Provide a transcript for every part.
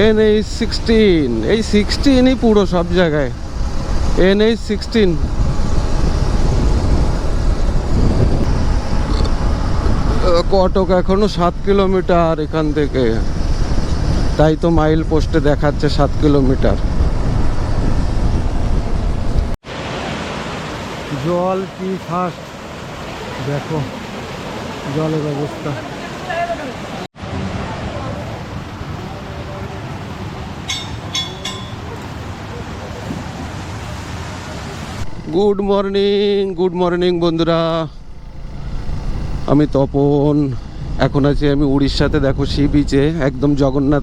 N H sixteen এই সিক্সটিনই পুরো সব জায়গায়। এন এইচ সিক্সটিন কটক এখনও সাত কিলোমিটার এখান থেকে। তাই তো মাইল পোস্টে দেখাচ্ছে সাত কিলোমিটার। জল কি ফাস্ট দেখো, জলের অবস্থা। গুড মর্নিং গুড মর্নিং বন্ধুরা। আমি তপন। এখন আছি আমি উড়িষ্যাতে, দেখো সি বিচে একদম জগন্নাথ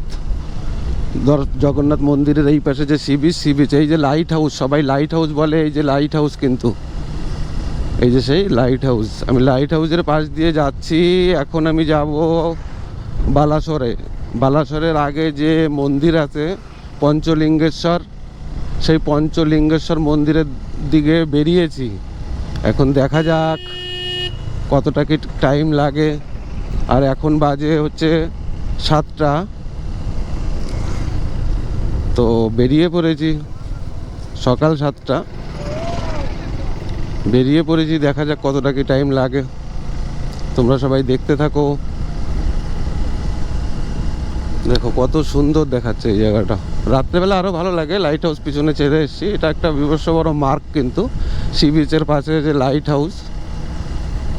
দর- জগন্নাথ মন্দিরের এই পাশে যে সি বিচ সি বিচ এই যে লাইট হাউস সবাই লাইট হাউস বলে, এই যে লাইট হাউস কিন্তু। এই যে সেই লাইট হাউস আমি লাইট হাউসের পাশ দিয়ে যাচ্ছি, এখন আমি যাব বালাসরে। বালাসরের আগে যে মন্দির আছে, পঞ্চলিঙ্গেশ্বর, সেই পঞ্চলিঙ্গেশ্বর মন্দিরের দিকে বেরিয়েছি। এখন দেখা যাক কতটা কি টাইম লাগে। আর এখন বাজে হচ্ছে সাতটা। তো বেরিয়ে পড়েছি সকাল সাতটা। বেরিয়ে পড়েছি, দেখা যাক কতটা কি টাইম লাগে। তোমরা সবাই দেখতে থাকো। দেখো, কত সুন্দর দেখাচ্ছে এই জায়গাটা। রাত্রেবেলা আরও ভালো লাগে লাইট হাউস পিছনে ছেড়ে এসেছি। এটা একটা বিবস্ব বড় মার্ক কিন্তু সি বিচের পাশে যে লাইট হাউস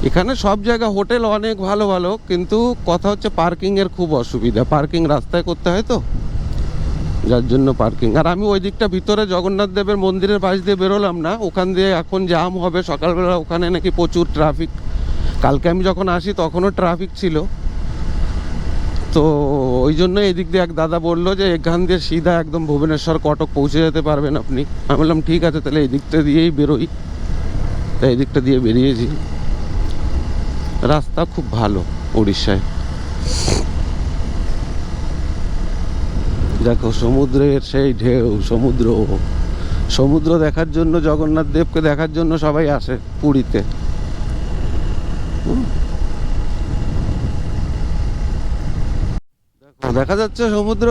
এখানে সব জায়গা হোটেল অনেক ভালো ভালো, কিন্তু কথা হচ্ছে পার্কিংয়ের খুব অসুবিধা। পার্কিং রাস্তায় করতে হয় তো, যার জন্য পার্কিং আর আমি ওই দিকটা ভিতরে জগন্নাথ দেবের মন্দিরের পাশ দিয়ে বেরোলাম না। ওখান দিয়ে এখন জাম হবে। সকালবেলা ওখানে নাকি প্রচুর ট্রাফিক কালকে আমি যখন আসি, তখনও ট্রাফিক ছিল। তো ওই জন্য এদিক দিয়ে এক দাদা বলল যে এখান দিয়ে সিধা একদম ভুবনেশ্বর কটক পৌঁছে যেতে পারবেন আপনি। আমি বললাম, ঠিক আছে, তাহলে এই দিকটা দিয়েই বেরোই। তাই এই দিকটা দিয়ে বেরিয়েছি। রাস্তা খুব ভালো উড়িষ্যায় দেখো, সমুদ্রের সেই ঢেউ, সমুদ্র। সমুদ্র দেখার জন্য, জগন্নাথ দেবকে দেখার জন্য সবাই আসে পুরীতে। দেখো, যাচ্ছে সমুদ্র।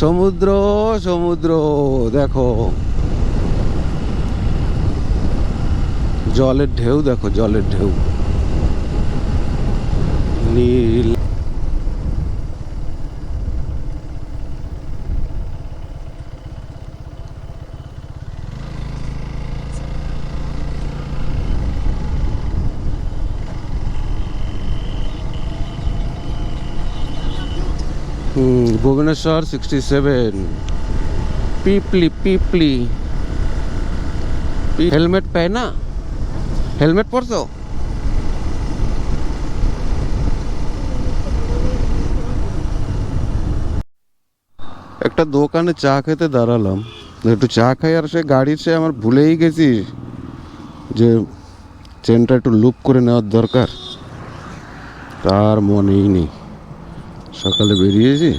সমুদ্র সমুদ্র দেখো। জলের ঢেউ দেখো জলের ঢেউ। নীল হুম Bhubaneswar sixty seven Pipili. Pipili helmet পেনা helmet পরছো? একটা দোকানে চা খেতে দাঁড়ালাম। একটু চা খাই আর সে গাড়ির সে আমার ভুলেই গেছি যে চেনটা একটু লুপ করে নেওয়ার দরকার। তার মনেই নেই। সকালে বেরিয়েছি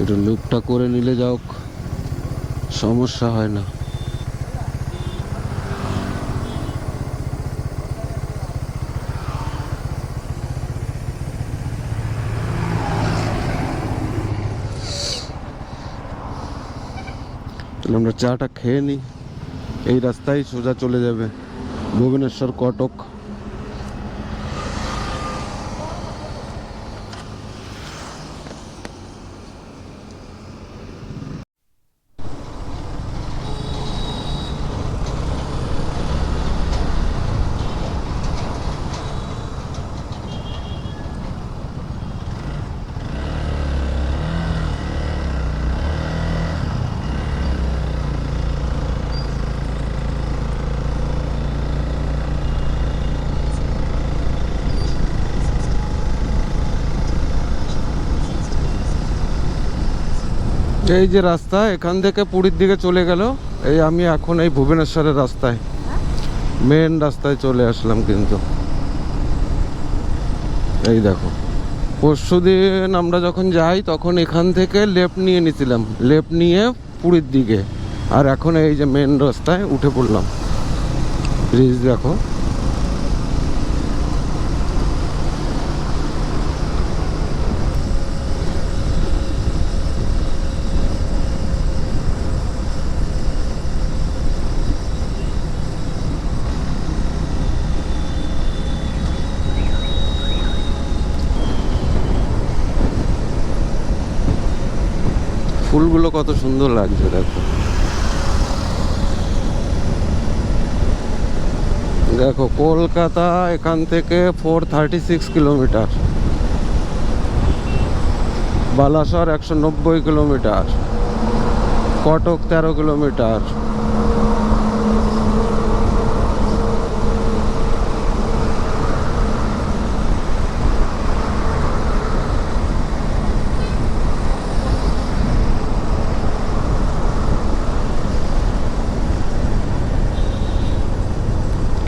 একটু লুপটা করে যাও, সমস্যা হয় না। আমরা চাটা খেয়ে নিই। এই রাস্তায় সোজা চলে যাবে। ভুবনেশ্বর কটক। এই যে রাস্তা, এখান থেকে পুরীর দিকে চলে গেল। এই আমি এখন এই ভুবনেশ্বরের রাস্তায়। মেন রাস্তায় চলে আসলাম কিন্তু। এই দেখো। পরশু দিন আমরা যখন যাই, তখন এখান থেকে লেফট নিয়ে নিয়েছিলাম লেফট নিয়ে পুরীর দিকে। আর এখন এই যে মেন রাস্তায় উঠে পড়লাম। ব্রিজ দেখো। ফুলগুলো কত সুন্দর লাগছে, দেখো। দেখো, কলকাতা এখান থেকে four thirty six kilometre Balasore একশো নব্বই কিলোমিটার কটক তেরো কিলোমিটার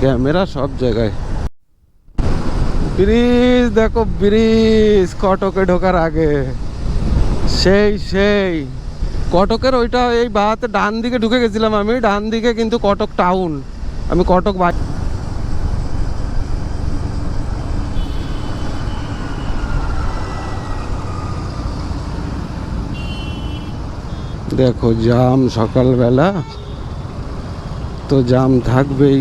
ক্যামেরা সব জায়গায়। ব্রিজ, দেখো ব্রিজ, কটকে ঢোকার আগে। সেই সেই। কটকের ওইটা এই বাহাতে ডান দিকে ঢুকে গেছিলাম আমি, ডান দিকে কিন্তু কটক টাউন আমি কটক বা দেখো, জাম সকালবেলা। তো জাম থাকবেই।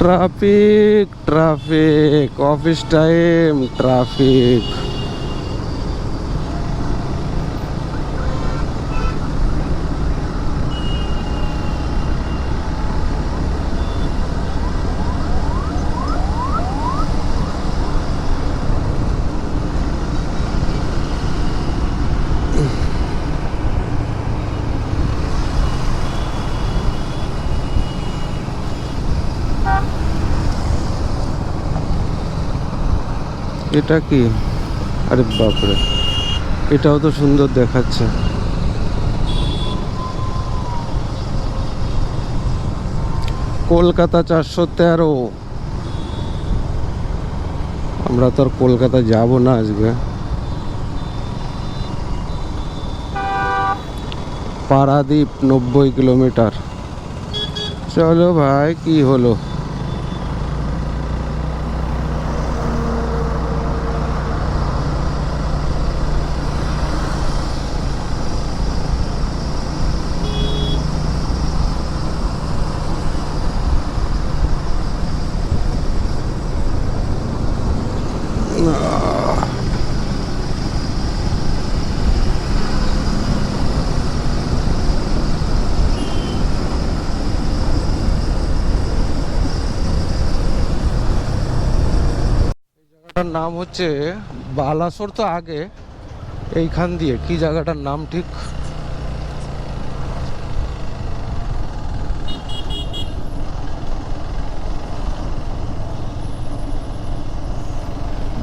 Traffic traffic office time traffic এটা কি? আরে বাপরে, এটাও তো সুন্দর দেখাচ্ছে। কলকাতা চারশো তেরো। আমরা তো আর কলকাতা যাব না আজকে। পারাদ্বীপ নব্বই কিলোমিটার। চলো ভাই, কি হলো? জায়গাটার নাম হচ্ছে বালাসোর তো আগে। এইখান দিয়ে কি জায়গাটার নাম ঠিক?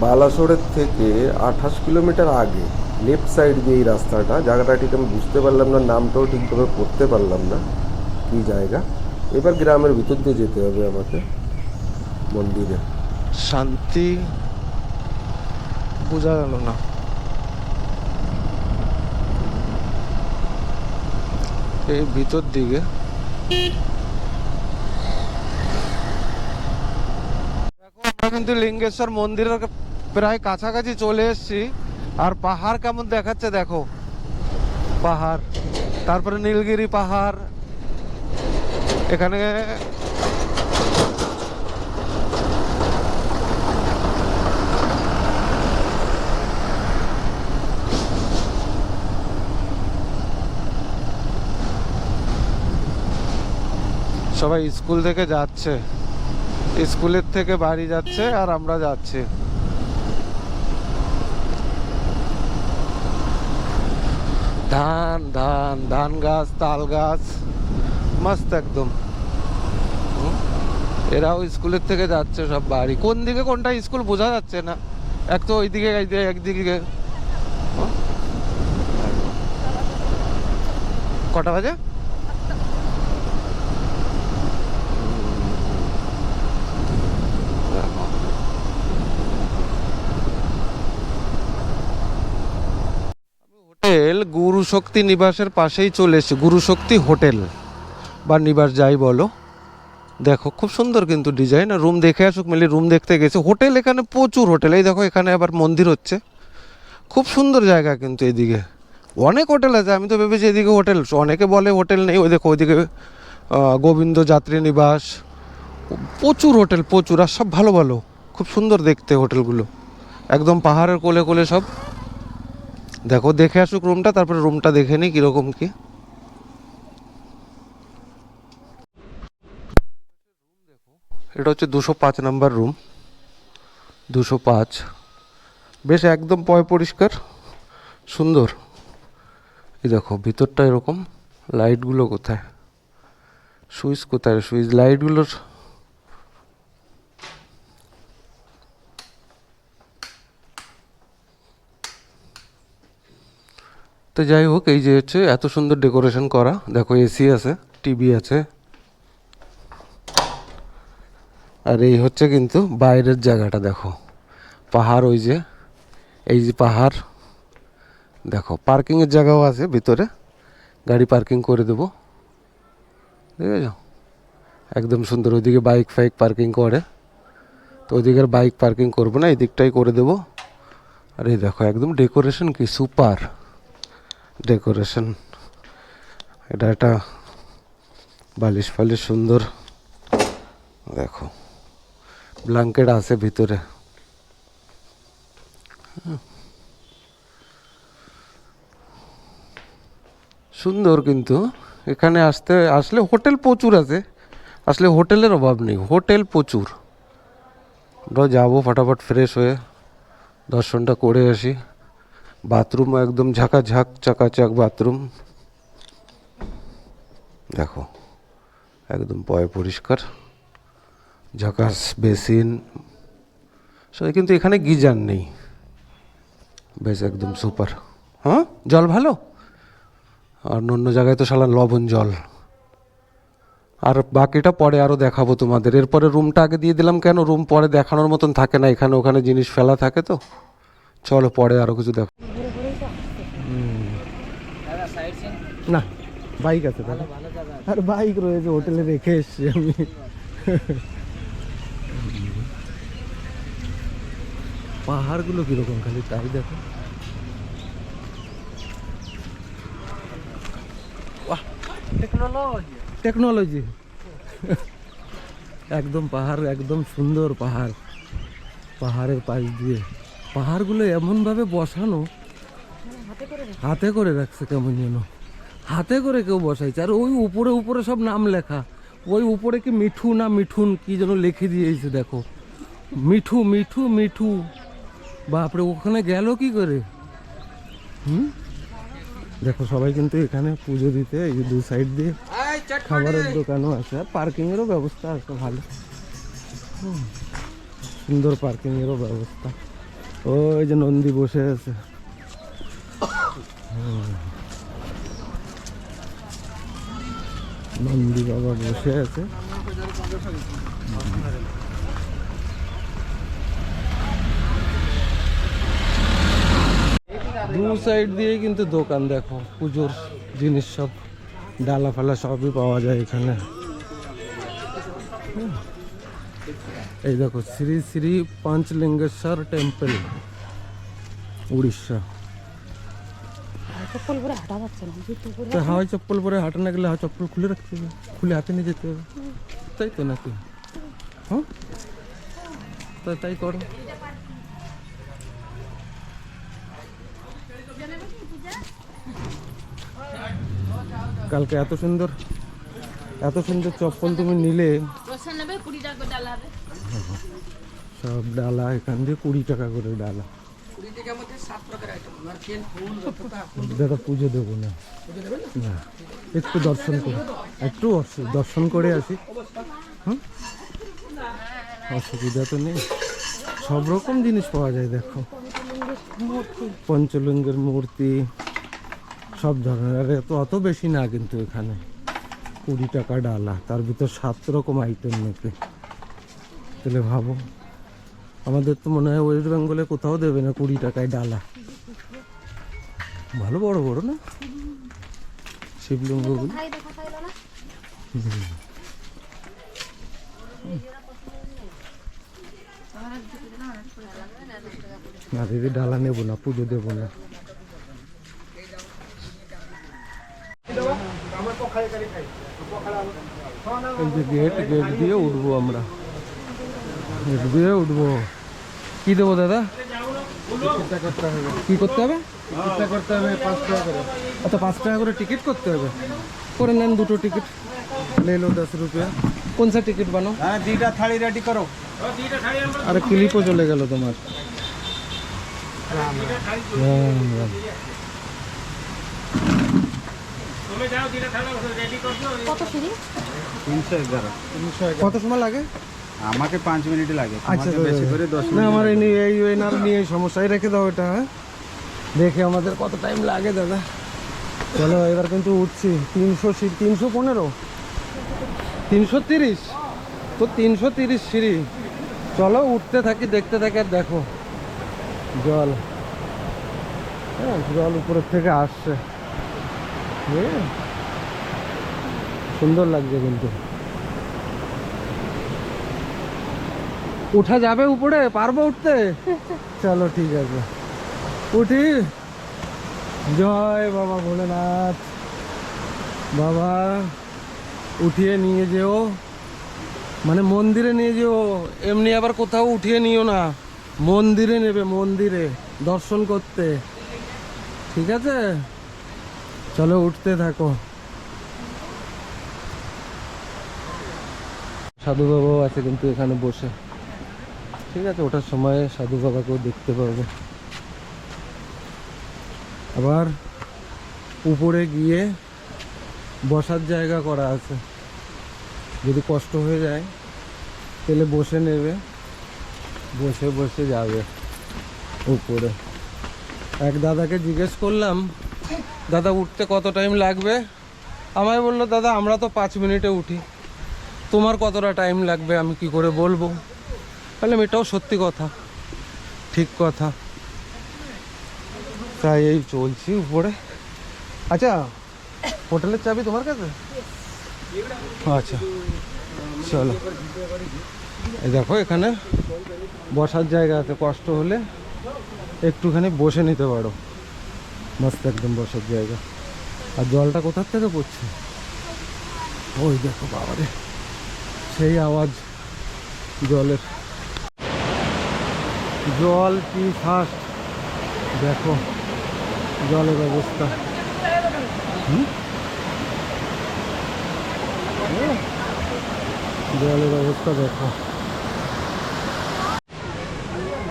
বালাসোরের থেকে আঠাশ কিলোমিটার আগে লেফট সাইড দিয়ে এই রাস্তাটা। জায়গাটা ঠিক আমি বুঝতে পারলাম না নামটাও ঠিকভাবে পড়তে পারলাম না কী জায়গা? এবার গ্রামের ভিতর দিয়ে যেতে হবে আমাকে মন্দিরে। শান্তি বোঝা গেল না। এই ভিতর দিকে। আমরা কিন্তু লিঙ্গেশ্বর মন্দিরের প্রায় কাছাকাছি চলে এসেছি। আর পাহাড় কেমন দেখাচ্ছে দেখো। পাহাড়, তারপরে নীলগিরি পাহাড়। এখানে সবাই স্কুল থেকে যাচ্ছে। স্কুলের থেকে বাড়ি যাচ্ছে আর আমরা যাচ্ছি। ধান ধান ধান গাছ, তাল গাছ, মস্ত একদম। এরাও স্কুলের থেকে যাচ্ছে সব বাড়ি। কোন দিকে কোনটা স্কুল বোঝা যাচ্ছে না। এক তো ওইদিকে একদিকে? কটা বাজে দেখো। হোটেল গুরু শক্তি নিবাসের পাশেই চলে এসেছে। গুরু শক্তি হোটেল। বা নিবাস যাই বলো। দেখো, খুব সুন্দর কিন্তু ডিজাইন রুম দেখে আসুক মিলে রুম দেখতে গেছে। হোটেল এখানে প্রচুর হোটেল। এই দেখো, এখানে আবার মন্দির হচ্ছে। খুব সুন্দর জায়গা কিন্তু এদিকে। অনেক হোটেল আছে। আমি তো ভেবেছি এদিকে হোটেল। অনেকে বলে হোটেল নেই। ওই দেখো, ওইদিকে গোবিন্দ যাত্রী নিবাস। প্রচুর হোটেল, প্রচুর। আর সব ভালো ভালো। খুব সুন্দর দেখতে হোটেলগুলো। একদম পাহাড়ের কোলে কোলে সব। দেখো, দেখে আসুক রুমটা তারপরে রুমটা দেখে নিই কীরকম কি। এটা হচ্ছে দুশো পাঁচ নাম্বার রুম দুশো পাঁচ। বেশ একদম পয় পরিষ্কার, সুন্দর। এই দেখো, ভিতরটা এরকম। লাইটগুলো কোথায়? সুইচ কোথায়? সুইচ লাইটগুলোর তো যাই হোক, এই যে হচ্ছে এত সুন্দর ডেকোরেশন করা। দেখো এসি আছে টিভি আছে। আর এই হচ্ছে কিন্তু বাইরের জায়গাটা, দেখো। পাহাড় ওই যে, এই যে পাহাড়। দেখো পার্কিংয়ের জায়গাও আছে ভিতরে। গাড়ি পার্কিং করে দেবো। ঠিক আছে একদম সুন্দর, ওইদিকে বাইক ফাইক পার্কিং করে। তো ওইদিকে বাইক পার্কিং করব না, এই দিকটাই করে দেবো। আর এই দেখো, একদম ডেকোরেশন কি সুপার ডেকোরেশন। এটা একটা বালিশ ফালিশ সুন্দর। দেখো, ব্ল্যাঙ্কেট আছে ভিতরে। হুম। সুন্দর কিন্তু। এখানে আসতে, আসলে হোটেল প্রচুর আছে। আসলে হোটেলের অভাব নেই, হোটেল প্রচুর। যাব ফটাফট ফ্রেশ হয়ে, দর্শনটা করে আসি। বাথরুম একদম ঝাঁকাঝাঁক চাকাচাক বাথরুম। দেখো, একদম পয় পরিষ্কার। ঝাকাস বেসিন। সো কিন্তু এখানে গিজার নেই। বেশ, একদম সুপার। হ্যাঁ? জল ভালো? আর অন্য জায়গায় তো সালা লবণ জল। আর বাকিটা পরে আরও দেখাবো তোমাদের। এরপরে রুমটা আগে দিয়ে দিলাম কেন? রুম পরে দেখানোর মতন থাকে না। এখানে ওখানে জিনিস ফেলা থাকে তো। চলো পরে আরও কিছু দেখো। না বাইক আছে তাহলে। আর বাইক রয়েছে হোটেলে রেখে এসছি আমি। পাহাড়গুলো কীরকম খালি তাই দেখো। টেকনোলজি। একদম পাহাড় একদম সুন্দর পাহাড়। পাহাড়ের পাশ দিয়ে। পাহাড়গুলো এমনভাবে বসানো হাতে করে রাখছে কেমন যেন। হাতে করে কেউ বসাইছে। আর ওই উপরে উপরে সব নাম লেখা। ওই উপরে কি মিঠু না মিঠুন কি যেন লিখে দিয়েছে দেখো। মিঠু মিঠু মিঠু। বাপরে ওখানে গেল কি করে? হুম? দেখো সবাই কিন্তু এখানে পুজো দিতে এই যে দু সাইড দিয়ে খাবারের দোকানও আছে। আর পার্কিংয়েরও ব্যবস্থা আছে ভালো। সুন্দর পার্কিংয়েরও ব্যবস্থা। ওই যে নন্দী বসে আছে। নন্দী বাবা বসে আছে। দু সাইড দিয়েই কিন্তু দোকান দেখো, পুজোর জিনিস সব, ডালা ফালা সবই পাওয়া যায় এখানে। এই দেখো, শ্রী শ্রী পাঞ্চলিঙ্গেশ্বর টেম্পল উড়িষ্যা। তো হাওয়াই চপ্পল পরে হাঁটা না গেলে চপ্পল খুলে রাখতে হবে, খুলে হাতে নিয়ে যেতে হবে। তাই তো নাকি? হ্যাঁ? তাই তাই করো। কালকে এত সুন্দর এত সুন্দর চপ্পল তুমি নিলে কুড়ি টাকা করে ডালা হবে সব ডালা এখান দিয়ে কুড়ি টাকা করে ডালা। দাদা পুজো দেবো না? না। একটু দর্শন করে। একটু অস- দর্শন করে আসি। হুম? অসুবিধা তো নেই। সব রকম জিনিস পাওয়া যায় দেখো। পঞ্চলিঙ্গের মূর্তি সব ধরনের। আর এত অত বেশি না কিন্তু এখানে। কুড়ি টাকা ডালা, তার ভিতর সাত রকম আইটেম নাকি তাহলে ভাবো, আমাদের তো মনে হয় ওয়েস্ট বেঙ্গলে কোথাও দেবে না কুড়ি টাকায় ডালা। ভালো বড় বড় না? শিবলিঙ্গগুলো না দিদি ডালা নেব না, পুজো দেবো না। এই যে গেট গেট দিয়ে উঠবো আমরা গেট দিয়ে উঠবো কি দেবো দাদা কি করতে হবে করতে হবে পাঁচ টাকা করে আচ্ছা পাঁচ টাকা করে টিকিট করতে হবে করে নেন দুটো টিকিট ले लो दस रुपया कौन सा टिकट बनो হ্যাঁ দুইটা থালি রেডি করো আরে ক্লিপও চলে গেল তোমার রাম রাম। কত সিঁড়ি? তিনশো এগারো। কত সময় লাগে? আমাকে পাঁচ মিনিট লাগে। আচ্ছা বেশি করে দশ না আমার এই নিয়ে এই এনার নিয়ে সমস্যায় রেখে দাও এটা হ্যাঁ? দেখে আমাদের কত টাইম লাগে দাদা। চলো এবার কিন্তু উঠছি। তিনশো সিঁড়ি তিনশো পনেরো? তিনশো তিরিশ? তো তিনশো তিরিশ সিঁড়ি। চলো উঠতে থাকি দেখতে থাকি আর দেখো। জল। হ্যাঁ জল উপরের থেকে আসছে? সুন্দর লাগছে কিন্তু। উঠা যাবে উপরে? পারব উঠতে? চলো ঠিক আছে। উঠি। জয় বাবা ভোলেনাথ। বাবা উঠিয়ে নিয়ে যেও। মানে মন্দিরে নিয়ে যেও। এমনি আবার কোথাও উঠিয়ে নিও না। মন্দিরে নেবে মন্দিরে। দর্শন করতে। ঠিক আছে? চলো উঠতে থাকো। সাধু বাবাও আছে কিন্তু এখানে বসে। ঠিক আছে, ওঠার সময় সাধু বাবাকেও দেখতে পাবে। আবার উপরে গিয়ে বসার জায়গা করা আছে। যদি কষ্ট হয়ে যায়, তাহলে বসে নেবে। বসে বসে যাবে উপরে। এক দাদাকে জিজ্ঞেস করলাম দাদা, উঠতে কত টাইম লাগবে? আমায় বলল, দাদা, আমরা তো পাঁচ মিনিটে উঠি। তোমার কতটা টাইম লাগবে? আমি কি করে বলব? তাহলে এটাও সত্যি কথা। ঠিক কথা। তাই এই চলছি উপরে। আচ্ছা হোটেলের চাবি তোমার কাছে? আচ্ছা চলো। এই দেখো, এখানে বসার জায়গা আছে। কষ্ট হলে একটুখানি বসে নিতে পারো। মস্ত একদম বসার জায়গা। আর জলটা কোথার থেকে পড়ছে? ওই দেখো বাবারে, সেই আওয়াজ জলের। জল কি ফাস্ট দেখো, জলের অবস্থা। জলের অবস্থা দেখো।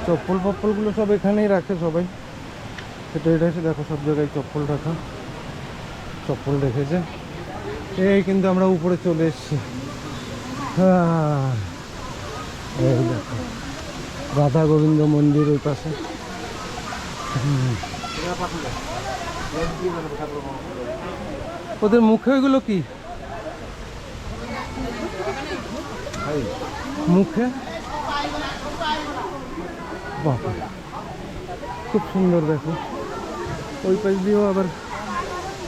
চপ্পল ফপ্পলগুলো সব এখানেই রাখে সবাই। এটা এটা এসে দেখো সব জায়গায় চপ্পল রাখা। চপ্পল রেখেছে। এই কিন্তু আমরা উপরে চলে এসেছি। হ্যাঁ, এই দেখো। রাধা গোবিন্দ মন্দির ওই পাশে। ওদের মুখে ওইগুলো কি? মুখে? খুব সুন্দর দেখো। ওই পাশ দিয়েও আবার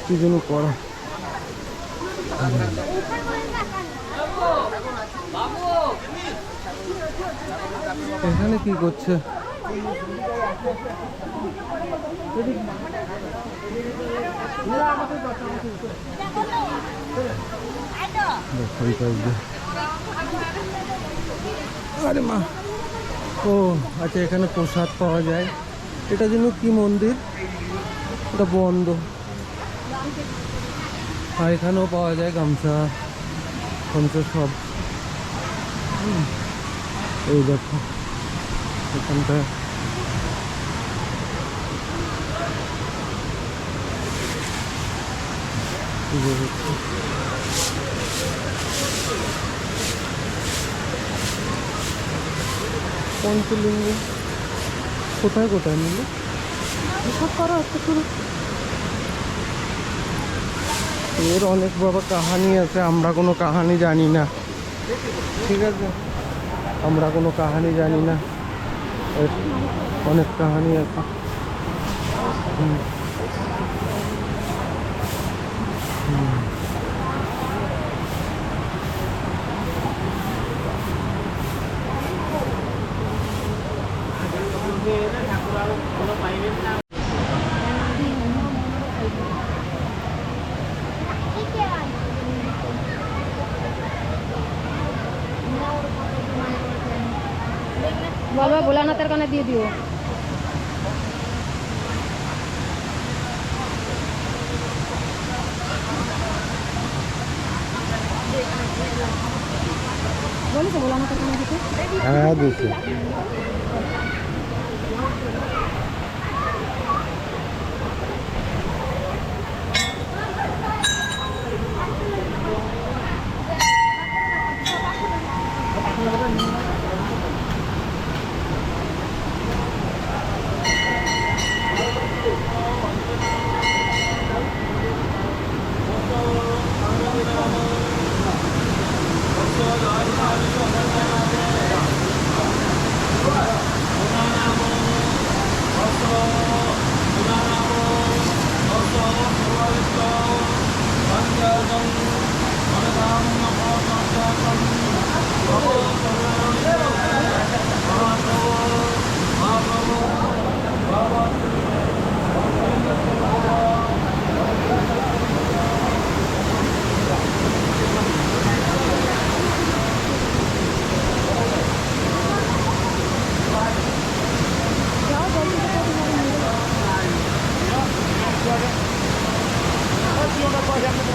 কি যেন করা। এখানে কি করছে। আরে মা। ও আচ্ছা এখানে প্রসাদ পাওয়া যায়। এটা যেন কি মন্দির? এটা বন্ধ আর এখানেও পাওয়া যায় গামছা গামছা সব হুম। এই দেখো এখানটায় পুজো হচ্ছে। পঞ্চলিঙ্গ কোথায় কোথায় নিলে সব করো একটু শুরু এর অনেক বাবা কাহানি আছে, আমরা কোনো কাহানি জানি না। ঠিক আছে? আমরা কোনো কাহানি জানি না। অনেক কাহানি আছে। হুম। ভোলানাথের কানে দিয়ে দিও বলিস ভোলানাথের কানে দিতে হ্যাঁ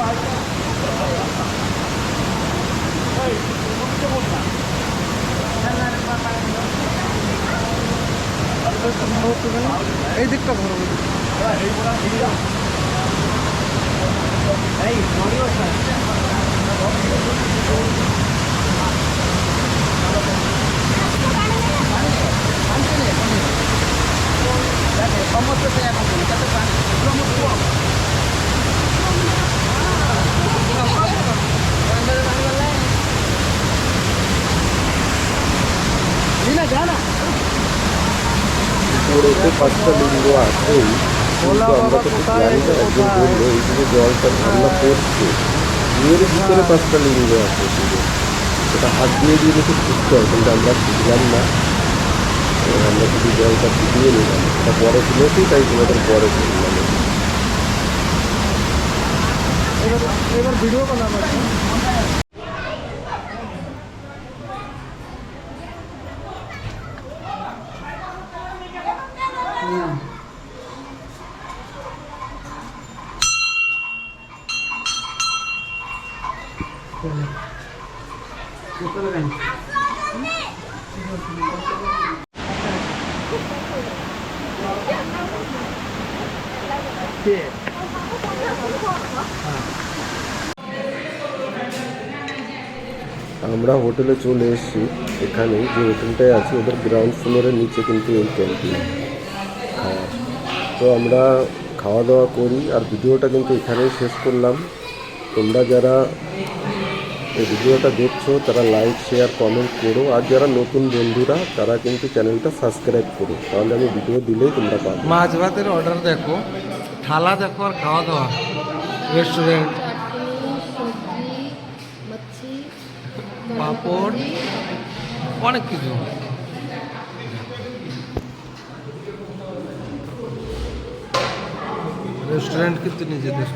দিছি এই দিকটা ধরো উপরে পাঁচটা লিঙ্গ আছেই কিন্তু জলটা ঝর্ণা পড়ছে ভিতরে পাঁচটা লিঙ্গ আছে সেটা হাত দিয়ে দিয়ে দেখে খুঁজতে হয় কিন্তু আমরা এবার আমরা শুধু জলটা ফুটিয়ে নিলাম এটা পরে তুলেছি তাই তোমাদের ভিডিও বানাবো। আমরা হোটেলে চলে এসেছি। এখানে যে হোটেলটায় আছি, ওদের গ্রাউন্ড ফ্লোরের নিচে কিন্তু এই ক্যান্টিন খাওয়ার তো আমরা খাওয়া দাওয়া করি আর ভিডিওটা কিন্তু এখানেই শেষ করলাম। তোমরা যারা এই ভিডিওটা দেখছ তারা লাইক শেয়ার কমেন্ট করো। আর যারা নতুন বন্ধুরা তারা কিন্তু চ্যানেলটা সাবস্ক্রাইব করো। তাহলে আমি ভিডিও দিলেই তোমরা পাবে। মাছ ভাতের অর্ডার দেখো। থালা দেখো আর খাওয়া দাওয়া রেস্টুরেন্ট পাঁপড় অনেক কিছু। রেস্টুরেন্ট কিন্তু নিজেদের।